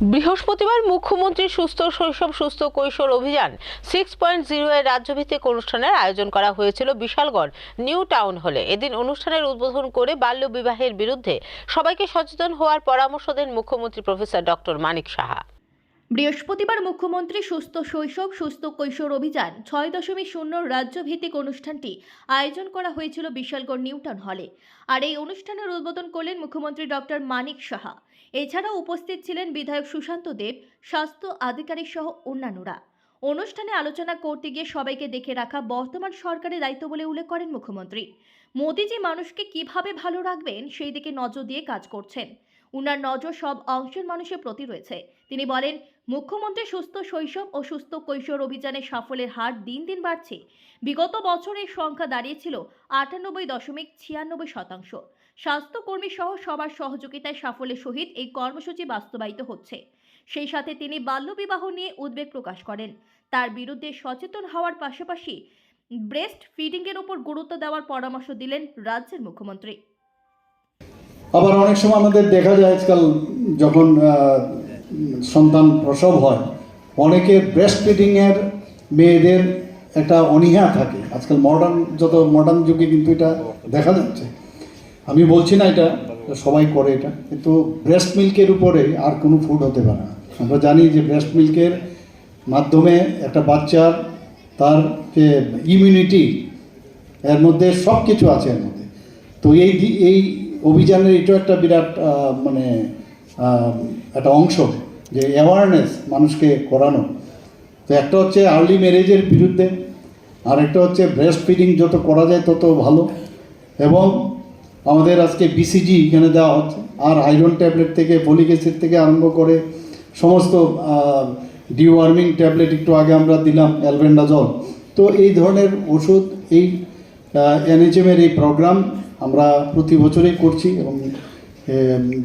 বৃহস্পতিবার মুখ্যমন্ত্রী সুস্থ শৈশব, সুস্থ কৈশোর অভিযান সিক্স পয়েন্ট জিরো এর রাজ্যভিত্তিক অনুষ্ঠানের আয়োজন করা হয়েছিল বিশালগড়, নিউ টাউন হলে। এদিন অনুষ্ঠানের উদ্বোধন করে বাল্য বিবাহের বিরুদ্ধে সবাইকে সচেতন হওয়ার পরামর্শ দেন মুখ্যমন্ত্রী প্রফেসর ডক্টর মানিক সাহা। বৃহস্পতিবার মুখ্যমন্ত্রী সুস্থ শৈশব, সুস্থ কৈশোর অভিযান, ছয় দশমিক শূন্য রাজ্যভিত্তিক অনুষ্ঠানটি আয়োজন করা হয়েছিল বিশালগড় নিউটন হলে। আর এই অনুষ্ঠানের উদ্বোধন করলেন মুখ্যমন্ত্রী ডক্টর মানিক সাহা। এছাড়াও উপস্থিত ছিলেন বিধায়ক সুশান্ত দেব, স্বাস্থ্য আধিকারিক সহ অন্যান্যরা। অনুষ্ঠানে আলোচনা করতে গিয়ে সবাইকে দেখে রাখা বর্তমান সরকারের দায়িত্ব বলে উল্লেখ করেন মুখ্যমন্ত্রী। মোদিজি মানুষকে কীভাবে ভালো রাখবেন, সেই দিকে নজর দিয়ে কাজ করছেন। উনার নজর সব অংশের মানুষের প্রতি রয়েছে। তিনি বলেন, মুখ্যমন্ত্রী সুস্থ শৈশব ও সুস্থ কৈশোর অভিযানের সাফল্যের হার দিন দিন বাড়ছে। বিগত বছরের সংখ্যা দাঁড়িয়েছিল আটানব্বই দশমিক ছিয়ানব্বই শতাংশ। স্বাস্থ্যকর্মী সহ সবার সহযোগিতায় সাফল্যের সহিত এই কর্মসূচি বাস্তবায়িত হচ্ছে। সেই সাথে তিনি বাল্যবিবাহ নিয়ে উদ্বেগ প্রকাশ করেন। তার বিরুদ্ধে সচেতন হওয়ার পাশাপাশি ব্রেস্ট ফিডিংয়ের ওপর গুরুত্ব দেওয়ার পরামর্শ দিলেন রাজ্যের মুখ্যমন্ত্রী। আবার অনেক সময় আমাদের দেখা যায় আজকাল যখন সন্তান প্রসব হয় অনেকের ব্রেস্ট ফিডিংয়ের মেয়েদের একটা অনীহা থাকে। আজকাল মডার্ন যত মডার্ন যুগে কিন্তু এটা দেখা যাচ্ছে। আমি বলছি না এটা, সবাই করে এটা, কিন্তু ব্রেস্ট মিল্কের উপরে আর কোনো ফুড হতে পারে না। আমরা জানি যে ব্রেস্ট মিল্কের মাধ্যমে একটা বাচ্চার তার যে ইমিউনিটি এর মধ্যে সব কিছু আছে এর মধ্যে। তো এই এই অভিযানের এটাও একটা বিরাট মানে একটা অংশ যে অ্যাওয়ারনেস মানুষকে করানো। তো একটা হচ্ছে আর্লি ম্যারেজের বিরুদ্ধে, আর একটা হচ্ছে ব্রেস্ট ফিডিং যত করা যায় তত ভালো। এবং আমাদের আজকে বিসিজি এখানে দেওয়া হচ্ছে, আর আয়রন ট্যাবলেট থেকে ফলিক অ্যাসিড থেকে আরম্ভ করে সমস্ত ডিওয়ার্মিং ট্যাবলেট একটু আগে আমরা দিলাম অ্যালবেন্ডাজল তো এই ধরনের ওষুধ, এই এনএচএমের এই প্রোগ্রাম আমরা প্রতি বছরেই করছি এবং